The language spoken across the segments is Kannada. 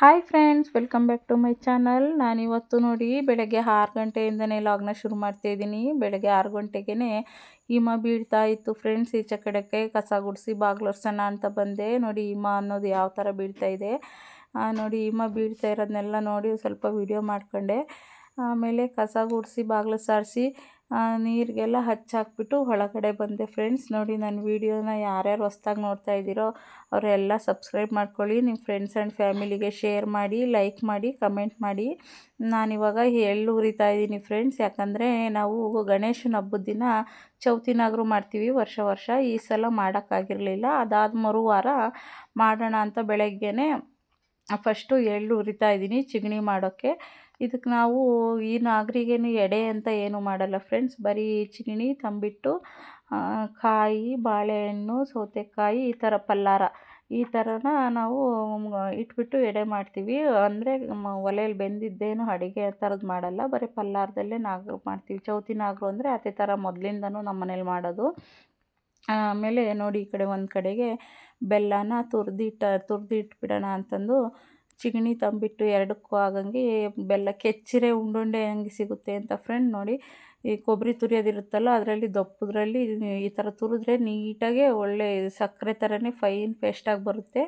Hi friends welcome back to my channel ನಾನಿವತ್ತು ನೋಡಿ ಬೆಳಗ್ಗೆ ಆರು ಗಂಟೆಯಿಂದನೇ ಲಾಗ್ನ ಶುರು ಮಾಡ್ತಾ ಇದ್ದೀನಿ. ಬೆಳಗ್ಗೆ ಆರು ಗಂಟೆಗೇ ಹಿಮ ಬೀಳ್ತಾ ಇತ್ತು ಫ್ರೆಂಡ್ಸ್ ಈಚೆ ಕಡೆಗೆ ಕಸ ಗುಡಿಸಿ ಬಾಗ್ಲೊರ್ಸೋಣ ಅಂತ ಬಂದೆ. ನೋಡಿ ಹಿಮ ಅನ್ನೋದು ಯಾವ ಥರ ಬೀಳ್ತಾ ಇದೆ. ನೋಡಿ ಹಿಮ ಬೀಳ್ತಾ ಇರೋದನ್ನೆಲ್ಲ ನೋಡಿ ಸ್ವಲ್ಪ ವಿಡಿಯೋ ಮಾಡ್ಕೊಂಡೆ. ಆಮೇಲೆ ಕಸ ಗುಡಿಸಿ ಬಾಗಿಲು ಸಾರಿಸಿ ನೀರಿಗೆಲ್ಲ ಹಚ್ಚಾಕ್ಬಿಟ್ಟು ಒಳಗಡೆ ಬಂದೆ. ಫ್ರೆಂಡ್ಸ್ ನೋಡಿ ನನ್ನ ವೀಡಿಯೋನ ಯಾರ್ಯಾರು ಹೊಸ್ದಾಗಿ ನೋಡ್ತಾ ಇದ್ದೀರೋ ಅವರೆಲ್ಲ ಸಬ್ಸ್ಕ್ರೈಬ್ ಮಾಡ್ಕೊಳ್ಳಿ. ನಿಮ್ಮ ಫ್ರೆಂಡ್ಸ್ ಆ್ಯಂಡ್ ಫ್ಯಾಮಿಲಿಗೆ ಶೇರ್ ಮಾಡಿ ಲೈಕ್ ಮಾಡಿ ಕಮೆಂಟ್ ಮಾಡಿ. ನಾನಿವಾಗ ಎಳ್ಳು ಉರಿತಾ ಇದ್ದೀನಿ ಫ್ರೆಂಡ್ಸ್ ಯಾಕಂದರೆ ನಾವು ಗಣೇಶನ ಹಬ್ಬದ ದಿನ ಚೌತಿನಾಗರೂ ಮಾಡ್ತೀವಿ. ವರ್ಷ ವರ್ಷ ಈ ಸಲ ಮಾಡೋಕ್ಕಾಗಿರಲಿಲ್ಲ. ಅದಾದ ಮರುವಾರ ಮಾಡೋಣ ಅಂತ ಬೆಳಗ್ಗೆನೇ ಫಸ್ಟು ಎಳ್ಳು ಹುರಿತಾ ಇದ್ದೀನಿ, ಚಿಗಣಿ ಮಾಡೋಕ್ಕೆ ಇದಕ್ಕೆ ನಾವು ಈ ನಾಗರಿಗೇನು ಎಡೆ ಅಂತ ಏನು ಮಾಡಲ್ಲ ಫ್ರೆಂಡ್ಸ್ ಬರೀ ಚಿಗಣಿ ತಂಬಿಟ್ಟು ಕಾಯಿ, ಬಾಳೆಹಣ್ಣು, ಸೌತೆಕಾಯಿ, ಈ ಥರ ಪಲ್ಲಾರ. ಈ ಥರನ ನಾವು ಇಟ್ಬಿಟ್ಟು ಎಡೆ ಮಾಡ್ತೀವಿ. ಅಂದರೆ ಒಲೆಯಲ್ಲಿ ಬೆಂದಿದ್ದೇನು ಅಡುಗೆ ಥರದ್ದು ಮಾಡಲ್ಲ. ಬರೀ ಪಲ್ಲಾರದಲ್ಲೇ ನಾಗರು ಮಾಡ್ತೀವಿ. ಚೌತಿ ನಾಗರು ಅಂದರೆ ಅದೇ ಥರ ಮೊದಲಿಂದನೂ ನಮ್ಮ ಮನೇಲಿ ಮಾಡೋದು. ಆಮೇಲೆ ನೋಡಿ ಈ ಕಡೆ ಒಂದು ಕಡೆಗೆ ಬೆಲ್ಲನ ತುರಿದಿಟ್ಟ, ತುರಿದಿಟ್ಬಿಡೋಣ ಅಂತಂದು ಚಿಗಣಿ ತಂಬಿಟ್ಟು ಎರಡಕ್ಕೂ ಆಗಂಗೆ ಬೆಲ್ಲ ಕೆಚ್ಚಿರೆ ಉಂಡುಂಡೆ ಹಂಗೆ ಸಿಗುತ್ತೆ ಅಂತ ಫ್ರೆಂಡ್ ನೋಡಿ. ಈ ಕೊಬ್ಬರಿ ತುರಿಯೋದಿರುತ್ತಲ್ಲ ಅದರಲ್ಲಿ ದಪ್ಪದ್ರಲ್ಲಿ ಈ ಥರ ತುರಿದ್ರೆ ನೀಟಾಗೆ ಒಳ್ಳೆ ಸಕ್ಕರೆ ಥರನೇ ಫೈನ್ ಪೇಸ್ಟಾಗಿ ಬರುತ್ತೆ.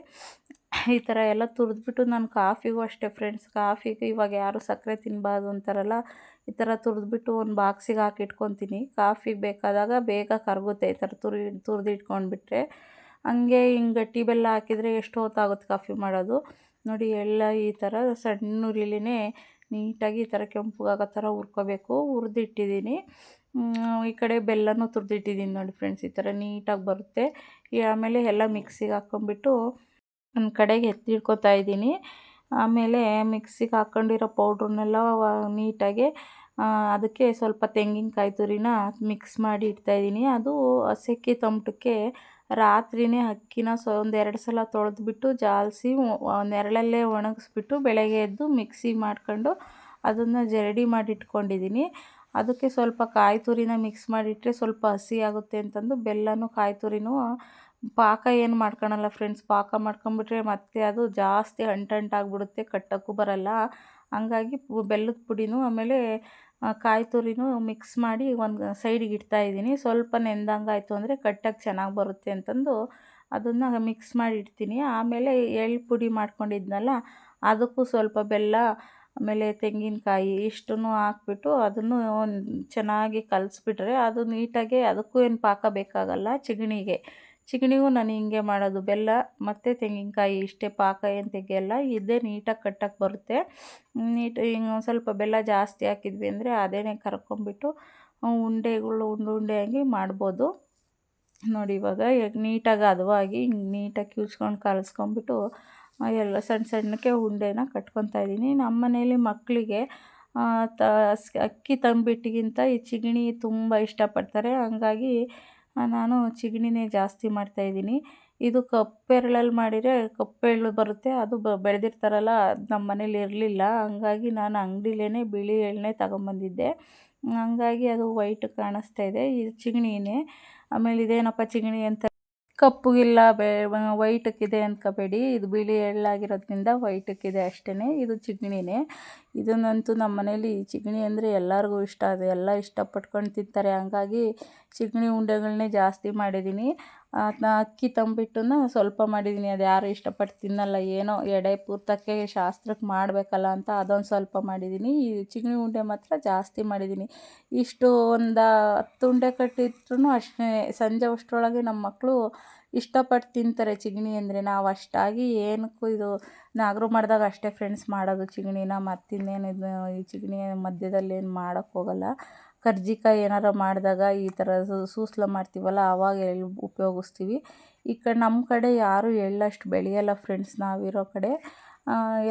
ಈ ಥರ ಎಲ್ಲ ತುರಿದ್ಬಿಟ್ಟು ನಾನು ಕಾಫಿಗೂ ಅಷ್ಟೇ ಫ್ರೆಂಡ್ಸ್ ಕಾಫಿಗೆ ಇವಾಗ ಯಾರು ಸಕ್ಕರೆ ತಿನ್ನಬಾರ್ದು ಅಂತಾರಲ್ಲ, ಈ ಥರ ತುರಿದ್ಬಿಟ್ಟು ಒಂದು ಬಾಕ್ಸಿಗೆ ಹಾಕಿ ಇಟ್ಕೊತೀನಿ. ಕಾಫಿಗೆ ಬೇಕಾದಾಗ ಬೇಗ ಕರಗುತ್ತೆ ಈ ಥರ ತುರಿ ತುರಿದಿಟ್ಕೊಂಡ್ಬಿಟ್ರೆ ಹಂಗೆ ಹಿಂಗೆ ಗಟ್ಟಿ ಬೆಲ್ಲ ಹಾಕಿದರೆ ಎಷ್ಟು ಹೊತ್ತಾಗುತ್ತೆ ಕಾಫಿ ಮಾಡೋದು? ನೋಡಿ ಎಲ್ಲ ಈ ಥರ ಸಣ್ಣ ಉರಿಲಿನೇ ನೀಟಾಗಿ ಈ ಥರ ಕೆಂಪಗಾಗೋ ಥರ ಹುರ್ಕೋಬೇಕು. ಹುರಿದಿಟ್ಟಿದ್ದೀನಿ. ಈ ಕಡೆ ಬೆಲ್ಲನೂ ತುರಿದಿಟ್ಟಿದ್ದೀನಿ ನೋಡಿ ಫ್ರೆಂಡ್ಸ್, ಈ ಥರ ನೀಟಾಗಿ ಬರುತ್ತೆ. ಆಮೇಲೆ ಎಲ್ಲ ಮಿಕ್ಸಿಗೆ ಹಾಕ್ಕೊಂಬಿಟ್ಟು ಒಂದು ಕಡೆಗೆ ಎತ್ತಿಡ್ಕೊತಾ ಇದ್ದೀನಿ. ಆಮೇಲೆ ಮಿಕ್ಸಿಗೆ ಹಾಕ್ಕೊಂಡಿರೋ ಪೌಡ್ರನ್ನೆಲ್ಲ ನೀಟಾಗಿ ಅದಕ್ಕೆ ಸ್ವಲ್ಪ ತೆಂಗಿನಕಾಯಿ ತುರಿನ ಮಿಕ್ಸ್ ಮಾಡಿ ಇಡ್ತಾಯಿದ್ದೀನಿ ಅದು ಹಸೆಕ್ಕಿ ತಮಟಕ್ಕೆ ರಾತ್ರಿಯೇ ಅಕ್ಕಿನ ಸೊ ಒಂದೆರಡು ಸಲ ತೊಳೆದ್ಬಿಟ್ಟು ಜಾಲಿಸಿ ನೆರಳಲ್ಲೇ ಒಣಗಿಸ್ಬಿಟ್ಟು ಬೆಳಗ್ಗೆ ಎದ್ದು ಮಿಕ್ಸಿ ಮಾಡ್ಕೊಂಡು ಅದನ್ನು ಜರಡಿ ಮಾಡಿ ಇಟ್ಕೊಂಡಿದ್ದೀನಿ ಅದಕ್ಕೆ ಸ್ವಲ್ಪ ಕಾಯಿ ತುರಿನ ಮಿಕ್ಸ್ ಮಾಡಿಟ್ಟರೆ ಸ್ವಲ್ಪ ಹಸಿ ಆಗುತ್ತೆ ಅಂತಂದು ಬೆಲ್ಲನೂ ಕಾಯಿ ತುರಿನೂ ಪಾಕ ಏನು ಮಾಡ್ಕೊಳಲ್ಲ ಫ್ರೆಂಡ್ಸ್ ಪಾಕ ಮಾಡ್ಕೊಂಬಿಟ್ರೆ ಮತ್ತೆ ಅದು ಜಾಸ್ತಿ ಅಂಟಂಟಾಗ್ಬಿಡುತ್ತೆ ಕಟ್ಟೋಕ್ಕೂ ಬರಲ್ಲ. ಹಂಗಾಗಿ ಬೆಲ್ಲದ ಪುಡಿನೂ ಆಮೇಲೆ ಕಾಯಿ ತುರಿನೂ ಮಿಕ್ಸ್ ಮಾಡಿ ಒಂದು ಸೈಡಿಗೆ ಇಡ್ತಾ ಇದ್ದೀನಿ. ಸ್ವಲ್ಪ ನೆಂದಂಗಾಯಿತು ಅಂದರೆ ಕಟ್ಟಕ್ಕೆ ಚೆನ್ನಾಗಿ ಬರುತ್ತೆ ಅಂತಂದು ಅದನ್ನು ಮಿಕ್ಸ್ ಮಾಡಿ ಇಡ್ತೀನಿ. ಆಮೇಲೆ ಎಳ್ಳು ಪುಡಿ ಮಾಡ್ಕೊಂಡಿದ್ನಲ್ಲ, ಅದಕ್ಕೂ ಸ್ವಲ್ಪ ಬೆಲ್ಲ, ಆಮೇಲೆ ತೆಂಗಿನಕಾಯಿ ಇಷ್ಟನ್ನು ಹಾಕ್ಬಿಟ್ಟು ಅದನ್ನು ಚೆನ್ನಾಗಿ ಕಲಸ್ಬಿಟ್ರೆ ಅದು ನೀಟಾಗಿ ಅದಕ್ಕೂ ಏನು ಪಾಕ ಬೇಕಾಗಲ್ಲ ಚಿಗಣಿಗೆ. ಚಿಗಣಿಗೂ ನಾನು ಹಿಂಗೆ ಮಾಡೋದು. ಬೆಲ್ಲ, ಮತ್ತು ತೆಂಗಿನಕಾಯಿ ಇಷ್ಟೇ ಪಾಕ ಏನು ತೆಗಿಯಲ್ಲ, ಇದೇ ನೀಟಾಗಿ ಕಟ್ಟಕ್ಕೆ ಬರುತ್ತೆ. ನೀಟ್, ಹಿಂಗೆ ಒಂದು ಸ್ವಲ್ಪ ಬೆಲ್ಲ ಜಾಸ್ತಿ ಹಾಕಿದ್ವಿ ಅಂದರೆ ಅದೇನೆ ಕರ್ಕೊಂಬಿಟ್ಟು ಉಂಡೆಗಳು ಉಂಡೆ ಉಂಡೆಯಾಗಿ ಮಾಡ್ಬೋದು. ನೋಡಿ ಇವಾಗ ನೀಟಾಗಿ ಹದವಾಗಿ, ಹಿಂಗೆ ನೀಟಾಗಿ ಕ್ಯೂಚ್ಕೊಂಡು ಕಲಸ್ಕೊಂಬಿಟ್ಟು ಎಲ್ಲ ಸಣ್ಣ ಸಣ್ಣಕ್ಕೆ ಉಂಡೆನ ಕಟ್ಕೊತಾ ಇದ್ದೀನಿ. ನಮ್ಮ ಮನೇಲಿ ಮಕ್ಕಳಿಗೆ ತ ಅಕ್ಕಿ ತಂಬಿಟ್ಟಿಗಿಂತ ಈ ಚಿಗಣಿ ತುಂಬ ಇಷ್ಟಪಡ್ತಾರೆ. ಹಂಗಾಗಿ ನಾನು ಚಿಗಣಿನೇ ಜಾಸ್ತಿ ಮಾಡ್ತಾಯಿದ್ದೀನಿ ಇದು ಕಪ್ಪೆರಳಲ್ಲಿ ಮಾಡಿದರೆ ಕಪ್ಪೆರಳು ಬರುತ್ತೆ. ಅದು ಬೆಳೆದಿರ್ತಾರಲ್ಲ, ಅದು ನಮ್ಮ ಮನೇಲಿ ಇರಲಿಲ್ಲ. ಹಂಗಾಗಿ ನಾನು ಅಂಗಡಿಲೇ ಬಿಳಿ ಎಳ್ಳನ್ನೇ ತಗೊಂಬಂದಿದ್ದೆ. ಹಂಗಾಗಿ ಅದು ವೈಟ್ ಕಾಣಿಸ್ತಾ ಇದೆ. ಇದು ಚಿಗಣಿನೇ. ಆಮೇಲೆ ಇದೇನಪ್ಪ ಚಿಗಣಿ ಅಂತ ಕಪ್ಪುಗಿಲ್ಲ, ಬೇ ವೈಟಕ್ಕಿದೆ ಅಂದ್ಕೋಬೇಡಿ ಇದು ಬಿಳಿ ಎಳ್ಳಾಗಿರೋದ್ರಿಂದ ವೈಟಕ್ಕಿದೆ ಅಷ್ಟೇ ಇದು ಚಿಗಣಿನೇ. ಇದನ್ನಂತೂ ನಮ್ಮ ಮನೇಲಿ ಚಿಗಣಿ ಅಂದರೆ ಎಲ್ಲರಿಗೂ ಇಷ್ಟ. ಅದು ಎಲ್ಲ ಇಷ್ಟಪಟ್ಕೊಂಡು ತಿಂತಾರೆ. ಹಂಗಾಗಿ ಚಿಗಣಿ ಉಂಡೆಗಳನ್ನೇ ಜಾಸ್ತಿ ಮಾಡಿದ್ದೀನಿ. ಅಕ್ಕಿ ತಂಬಿಟ್ಟನ್ನ ಸ್ವಲ್ಪ ಮಾಡಿದ್ದೀನಿ ಅದು ಯಾರು ಇಷ್ಟಪಟ್ಟು ತಿನ್ನಲ್ಲ. ಏನೋ ಎಡೆ ಪೂರ್ತಕ್ಕೆ ಶಾಸ್ತ್ರಕ್ಕೆ ಮಾಡಬೇಕಲ್ಲ ಅಂತ ಅದೊಂದು ಸ್ವಲ್ಪ ಮಾಡಿದ್ದೀನಿ ಈ ಚಿಗಣಿ ಉಂಡೆ ಮಾತ್ರ ಜಾಸ್ತಿ ಮಾಡಿದ್ದೀನಿ ಇಷ್ಟು ಒಂದು ಹತ್ತು ಉಂಡೆ ಕಟ್ಟಿದ್ರು ಅಷ್ಟೇ. ಸಂಜೆ ಅಷ್ಟರೊಳಗೆ ನಮ್ಮ ಮಕ್ಕಳು ಇಷ್ಟಪಟ್ಟು ತಿಂತಾರೆ ಚಿಗಣಿ ಅಂದರೆ. ನಾವು ಅಷ್ಟಾಗಿ ಏನಕ್ಕೂ ಇದು ನಾಗರು ಮಾಡಿದಾಗ ಅಷ್ಟೇ ಫ್ರೆಂಡ್ಸ್ ಮಾಡೋದು ಚಿಗಣಿನ. ಮತ್ತಿನ್ನೇನು ಇದು ಈ ಚಿಗಣಿ ಮಧ್ಯದಲ್ಲಿ ಏನು ಮಾಡೋಕ್ಕೆ ಹೋಗಲ್ಲ. ಕರ್ಜಿಕಾಯಿ ಏನಾರ ಮಾಡಿದಾಗ ಈ ಥರ ಸೂಸ್ಲ ಮಾಡ್ತೀವಲ್ಲ ಆವಾಗ ಎಳ್ಳು ಉಪಯೋಗಿಸ್ತೀವಿ. ಈ ಕಡೆ ನಮ್ಮ ಕಡೆ ಯಾರೂ ಎಳ್ಳಷ್ಟು ಬೆಳೆಯಲ್ಲ ಫ್ರೆಂಡ್ಸ್ ನಾವಿರೋ ಕಡೆ.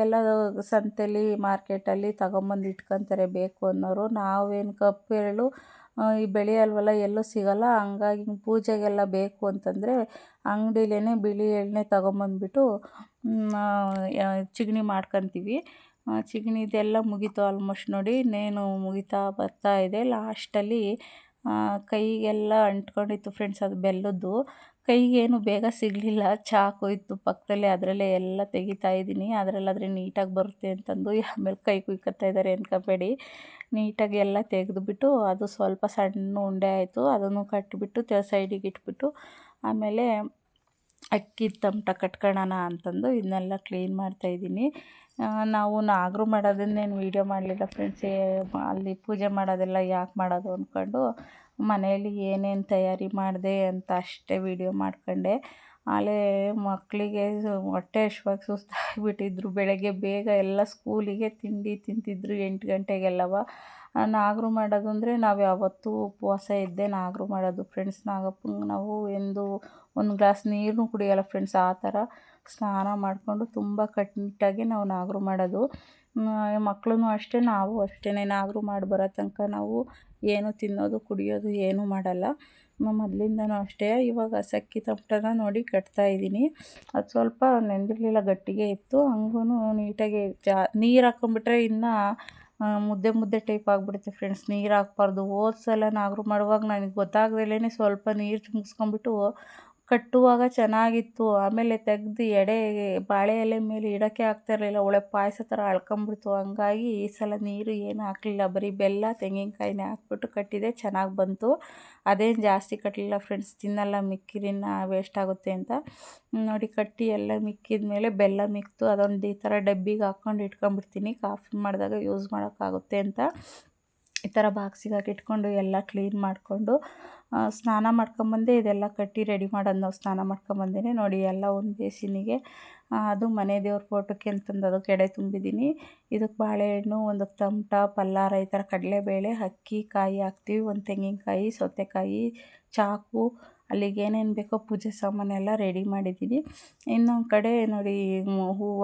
ಎಲ್ಲ ಸಂತೆಲಿ ಮಾರ್ಕೆಟಲ್ಲಿ ತಗೊಂಬಂದು ಇಟ್ಕೊತಾರೆ ಬೇಕು ಅನ್ನೋರು. ನಾವೇನು ಕಪ್ಪು ಎಳ್ಳು ಈ ಬೆಳೆಯಲ್ವಲ್ಲ ಎಲ್ಲೂ ಸಿಗೋಲ್ಲ. ಹಂಗಾಗಿ ಪೂಜೆಗೆಲ್ಲ ಬೇಕು ಅಂತಂದರೆ ಅಂಗಡಿಲೇ ಬಿಳಿ ಎಳ್ಳನ್ನೇ ತಗೊಂಬಂದ್ಬಿಟ್ಟು ಚಿಗಣಿ ಮಾಡ್ಕೊತೀವಿ. ಚಿಗಣಿದೆಲ್ಲ ಮುಗೀತು ಆಲ್ಮೋಸ್ಟ್ ನೋಡಿ. ಇನ್ನೇನು ಮುಗಿತಾ ಬರ್ತಾ ಇದೆ. ಲಾಸ್ಟಲ್ಲಿ ಕೈಗೆಲ್ಲ ಅಂಟ್ಕೊಂಡಿತ್ತು ಫ್ರೆಂಡ್ಸ್ ಅದು ಬೆಲ್ಲದ್ದು. ಕೈಗೇನು ಬೇಗ ಸಿಗಲಿಲ್ಲ. ಚಾಕು ಇತ್ತು ಪಕ್ಕದಲ್ಲಿ, ಅದರಲ್ಲೇ ಎಲ್ಲ ತೆಗಿತಾ ಇದ್ದೀನಿ. ಅದರಲ್ಲಾದರೆ ನೀಟಾಗಿ ಬರುತ್ತೆ ಅಂತಂದು ಆಮೇಲೆ ಕೈ ಕುಯ್ಕೊತಾ ಇದ್ದಾರೆ ಅನ್ಕೋಬೇಡಿ. ನೀಟಾಗಿ ಎಲ್ಲ ತೆಗೆದುಬಿಟ್ಟು, ಅದು ಸ್ವಲ್ಪ ಸಣ್ಣ ಉಂಡೆ ಆಯಿತು. ಅದನ್ನು ಕಟ್ಟಿಬಿಟ್ಟು ಸೈಡಿಗೆ ಇಟ್ಬಿಟ್ಟು, ಆಮೇಲೆ ಅಕ್ಕಿ ತಮಟ ಕಟ್ಕೊಳ್ಳೋಣ ಅಂತಂದು ಇದನ್ನೆಲ್ಲ ಕ್ಲೀನ್ ಮಾಡ್ತಾಯಿದ್ದೀನಿ ನಾವು ನಾಗರು ಮಾಡೋದನ್ನೇನು ವೀಡಿಯೋ ಮಾಡಲಿಲ್ಲ ಫ್ರೆಂಡ್ಸ್ ಅಲ್ಲಿ ಪೂಜೆ ಮಾಡೋದೆಲ್ಲ ಯಾಕೆ ಮಾಡೋದು ಅಂದ್ಕೊಂಡು ಮನೆಯಲ್ಲಿ ಏನೇನು ತಯಾರಿ ಮಾಡಿದೆ ಅಂತ ಅಷ್ಟೇ ವೀಡಿಯೋ ಮಾಡ್ಕೊಂಡೆ. ಆಲೇ ಮಕ್ಕಳಿಗೆ ಹೊಟ್ಟೆ ಅಶ್ವಾಗಿ ಸುಸ್ತಾಗಿಬಿಟ್ಟಿದ್ರು. ಬೆಳಗ್ಗೆ ಬೇಗ ಎಲ್ಲ ಸ್ಕೂಲಿಗೆ ತಿಂಡಿ ತಿಂತಿದ್ರು ಎಂಟು ಗಂಟೆಗೆಲ್ಲವ. ನಾಗರು ಮಾಡೋದು ಅಂದರೆ ನಾವು ಯಾವತ್ತೂ ಉಪವಾಸ ಇದ್ದೇ ನಾಗರು ಮಾಡೋದು. ಫ್ರೆಂಡ್ಸ್ ನಾಗಪ್ಪಂಗೆ ನಾವು ಎಂದು ಒಂದು ಗ್ಲಾಸ್ ನೀರನ್ನೂ ಕುಡಿಯೋಲ್ಲ ಫ್ರೆಂಡ್ಸ್ ಆ ಥರ ಸ್ನಾನ ಮಾಡಿಕೊಂಡು ತುಂಬ ಕಟ್ಟಾಗಿ ನಾವು ನಾಗರು ಮಾಡೋದು. ಮಕ್ಕಳೂ ಅಷ್ಟೇ, ನಾವು ಅಷ್ಟೇ ನಾಗರು ಮಾಡಿ ಬರೋ ತನಕ ನಾವು ಏನು ತಿನ್ನೋದು, ಕುಡಿಯೋದು ಏನೂ ಮಾಡೋಲ್ಲ. ಮೊದಲಿಂದನೂ ಅಷ್ಟೇ. ಇವಾಗ ಸಕ್ಕಿ ತಪ್ಪಟನ ನೋಡಿ ಕಟ್ತಾ ಇದ್ದೀನಿ. ಅದು ಸ್ವಲ್ಪ ನೆಂದಿರಲಿಲ್ಲ, ಗಟ್ಟಿಗೆ ಇತ್ತು. ಹಂಗೂ ನೀಟಾಗಿ ಜಾ, ನೀರು ಹಾಕ್ಕೊಂಬಿಟ್ರೆ ಇನ್ನೂ ಮುದ್ದೆ ಮುದ್ದೆ ಟೈಪ್ ಆಗಿಬಿಡುತ್ತೆ ಫ್ರೆಂಡ್ಸ್ ನೀರು ಹಾಕ್ಬಾರ್ದು. ಹೋದ ಸಲ ನಾಗರು ಮಾಡುವಾಗ ನನಗೆ ಗೊತ್ತಾಗ್ದಲೇ ಸ್ವಲ್ಪ ನೀರು ಚಿಮ್ಸ್ಕೊಂಬಿಟ್ಟು ಕಟ್ಟುವಾಗ ಚೆನ್ನಾಗಿತ್ತು. ಆಮೇಲೆ ತೆಗ್ದು ಎಡೆ ಬಾಳೆ ಎಲೆ ಮೇಲೆ ಇಡೋಕ್ಕೆ ಆಗ್ತಾಯಿರಲಿಲ್ಲ ಒಳ್ಳೆ ಪಾಯಸ ಥರ ಅಳ್ಕೊಂಬಿಡ್ತು ಹಂಗಾಗಿ ಈ ಸಲ ನೀರು ಏನು ಹಾಕಲಿಲ್ಲ. ಬರೀ ಬೆಲ್ಲ, ತೆಂಗಿನಕಾಯಿನೇ ಹಾಕ್ಬಿಟ್ಟು ಕಟ್ಟಿದೆ. ಚೆನ್ನಾಗಿ ಬಂತು. ಅದೇನು ಜಾಸ್ತಿ ಕಟ್ಟಲಿಲ್ಲ ಫ್ರೆಂಡ್ಸ್. ತಿನ್ನಲ್ಲ, ಮಿಕ್ಕಿರಿನ ವೇಸ್ಟ್ ಆಗುತ್ತೆ ಅಂತ. ನೋಡಿ, ಕಟ್ಟಿ ಎಲ್ಲ ಮಿಕ್ಕಿದ ಮೇಲೆ ಬೆಲ್ಲ ಮಿಕ್ತು. ಅದೊಂದು ಈ ಥರ ಡಬ್ಬಿಗೆ ಹಾಕ್ಕೊಂಡು ಇಟ್ಕೊಂಬಿಡ್ತೀನಿ ಕಾಫಿ ಮಾಡಿದಾಗ ಯೂಸ್ ಮಾಡೋಕ್ಕಾಗುತ್ತೆ ಅಂತ. ಈ ಥರ ಬಾಕ್ಸಿಗಾಗಿ ಇಟ್ಕೊಂಡು ಎಲ್ಲ ಕ್ಲೀನ್ ಮಾಡಿಕೊಂಡು ಸ್ನಾನ ಮಾಡ್ಕೊಂಬಂದೆ ಇದೆಲ್ಲ ಕಟ್ಟಿ ರೆಡಿ ಮಾಡೋದು ನಾವು ಸ್ನಾನ ಮಾಡ್ಕೊಂಬಂದಿನಿ ನೋಡಿ ಎಲ್ಲ ಒಂದು ಬೇಸಿನಿಗೆ. ಅದು ಮನೆ ದೇವ್ರ ಫೋಟೋಕ್ಕೆ ಅಂತಂದು ಅದು ಕೆಡೆ ತುಂಬಿದ್ದೀನಿ. ಇದಕ್ಕೆ ಬಾಳೆಹಣ್ಣು, ಒಂದು ತಮಟ ಪಲ್ಲಾರ ಈ ಥರ ಕಡಲೆಬೇಳೆ, ಅಕ್ಕಿ ಕಾಯಿ ಹಾಕ್ತೀವಿ, ಒಂದು ತೆಂಗಿನಕಾಯಿ, ಸೌತೆಕಾಯಿ, ಚಾಕು, ಅಲ್ಲಿಗೆ ಏನೇನು ಬೇಕೋ ಪೂಜೆ ಸಾಮಾನೆಲ್ಲ ರೆಡಿ ಮಾಡಿದ್ದೀನಿ. ಇನ್ನೊಂದು ಕಡೆ ನೋಡಿ ಹೂವು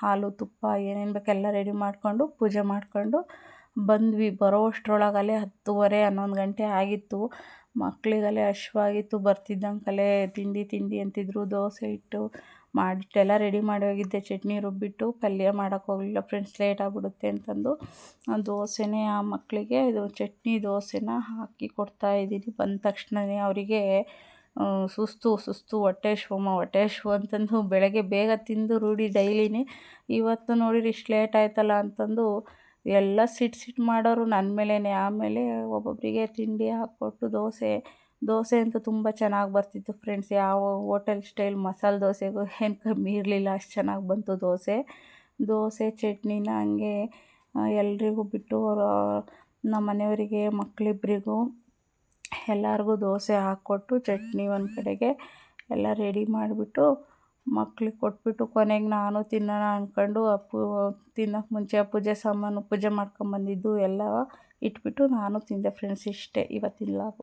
ಹಾಲು ತುಪ್ಪ ಏನೇನು ಬೇಕೆಲ್ಲ ರೆಡಿ ಮಾಡಿಕೊಂಡು ಪೂಜೆ ಮಾಡಿಕೊಂಡು ಬಂದ್ವಿ. ಬರೋ ಅಷ್ಟರೊಳಗಲೇ ಹತ್ತುವರೆ, ಹನ್ನೊಂದು ಗಂಟೆ ಆಗಿತ್ತು. ಮಕ್ಕಳಿಗಲೇ ಹಶ್ವಾಗಿತ್ತು ಬರ್ತಿದ್ದಂಕಲೇ ತಿಂಡಿ ತಿಂಡಿ ಅಂತಿದ್ರು. ದೋಸೆ ಇಟ್ಟು ಮಾಡಿಟ್ಟೆಲ್ಲ ರೆಡಿ ಮಾಡಿ ಹೋಗಿದ್ದೆ. ಚಟ್ನಿ ರುಬ್ಬಿಟ್ಟು ಪಲ್ಯ ಮಾಡೋಕ್ಕೆ ಹೋಗಲಿಲ್ಲ. ಫ್ರೆಂಡ್ಸ್, ಲೇಟ್ ಆಗಿಬಿಡುತ್ತೆ ಅಂತಂದು ದೋಸೆನೇ ಆ ಮಕ್ಕಳಿಗೆ ಇದು ಚಟ್ನಿ ದೋಸೆನ ಹಾಕಿ ಕೊಡ್ತಾಯಿದ್ದೀನಿ ಬಂದ ತಕ್ಷಣವೇ ಅವರಿಗೆ ಸುಸ್ತು ಸುಸ್ತು ಹೊಟ್ಟೆ ಶೋಮ ಹೊಟ್ಟೆ ಶೋ ಅಂತಂದು ಬೆಳಗ್ಗೆ ಬೇಗ ತಿಂದು ರೂಢಿ ಡೈಲಿನೇ. ಇವತ್ತು ನೋಡಿರಿ, ಇಷ್ಟು ಲೇಟ್ ಆಯ್ತಲ್ಲ ಅಂತಂದು ಎಲ್ಲ ಸಿಟ್ಟು ಸಿಟ್ಟು ಮಾಡೋರು ನನ್ನ ಮೇಲೇ ಆಮೇಲೆ ಒಬ್ಬೊಬ್ಬರಿಗೆ ತಿಂಡಿ ಹಾಕ್ಕೊಟ್ಟು ದೋಸೆ ದೋಸೆ ಅಂತೂ ತುಂಬ ಚೆನ್ನಾಗಿ ಬರ್ತಿತ್ತು ಫ್ರೆಂಡ್ಸ್ ಯಾವ ಹೋಟೆಲ್ ಸ್ಟೈಲ್ ಮಸಾಲೆ ದೋಸೆಗೂ ಏನು ಕಮ್ಮಿ ಇರಲಿಲ್ಲ, ಅಷ್ಟು ಚೆನ್ನಾಗಿ ಬಂತು ದೋಸೆ. ದೋಸೆ, ಚಟ್ನಿನ ಹಂಗೆ ಎಲ್ರಿಗೂ ಬಿಟ್ಟು ನಮ್ಮ ಮನೆಯವರಿಗೆ ಮಕ್ಕಳಿಬ್ರಿಗೂ ಎಲ್ಲರಿಗೂ ದೋಸೆ ಹಾಕ್ಕೊಟ್ಟು ಚಟ್ನಿ ಒಂದು ಕಡೆಗೆ ಎಲ್ಲ ರೆಡಿ ಮಾಡಿಬಿಟ್ಟು ಮಕ್ಳಿಗೆ ಕೊಟ್ಬಿಟ್ಟು ಕೊನೆಗೆ ನಾನು ತಿನ್ನೋಣ ಅಂದ್ಕೊಂಡು ಅಪ್ಪು ತಿನ್ನೋಕ್ಕೆ ಮುಂಚೆ ಪೂಜೆ ಸಾಮಾನು ಪೂಜೆ ಮಾಡ್ಕೊಂಬಂದಿದ್ದು ಎಲ್ಲ ಇಟ್ಬಿಟ್ಟು ನಾನು ತಿಂದೆ ಫ್ರೆಂಡ್ಸ್ ಇಷ್ಟೇ, ಇವತ್ತಿನ ಲಾಗು